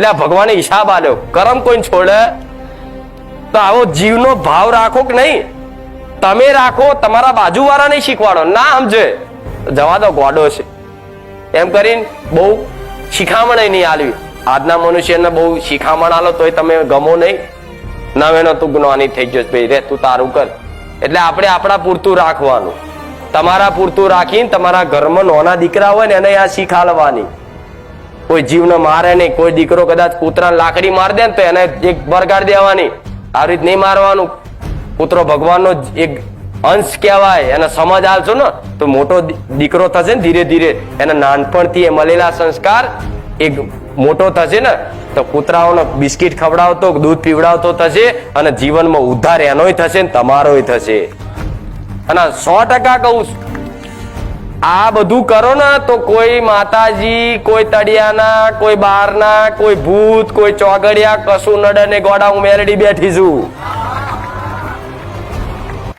એટલે ભગવાને હિસાબ આલ્યો. કરમ કોઈ છોડે? તો આવો જીવનો ભાવ રાખો કે નહીં? તમે રાખો, તમારા બાજુવાળા નહીં શીખવાડો. ના સમજે. જવા દો, ગોડો છે. એમ કરીને બહુ શિખામણ નહીં આલવી. આજના મનુષ્યને બહુ શિખામણ આલો તોય તમે ગમો નહીં. નવેનો તું જ્ઞાની થઈ ગયો ભાઈ, રે, તું તારું કર. એટલે આપણે આપણા પૂરતું રાખવાનું. તમારા પૂરતું રાખીને તમારા ઘરમાં નાના દીકરા હોય ને એને આ શીખ આલવાની. કોઈ જીવને મારે નહીં, કોઈ દીકરો કદાચ કૂતરાને લાકડી માર દે ને તો એને એક બરગાડ દેવાની. આવી રીત નહીં મારવાનું. કૂતરો ભગવાનનો એક અંશ કહેવાય, એને સમજ આવશો ને, તો મોટો દીકરો થશે ને ધીરે ધીરે. એને નાનપણથી એ મળેલા સંસ્કાર એક મોટો થશે ને, તો કૂતરાઓને બિસ્કિટ ખવડાવતો, દૂધ પીવડાવતો થશે અને જીવનમાં ઉદ્ધાર એનોય થશે ને તમારોય થશે. અને સો ટકા કહું છું આ બધું કરો ને, તો કોઈ માતાજી, કોઈ તળિયાના, કોઈ બારના કોઈ ભૂત, કોઈ ચોગડિયા કશું નડે ને ગોડા હું મેલડી બેઠી છું.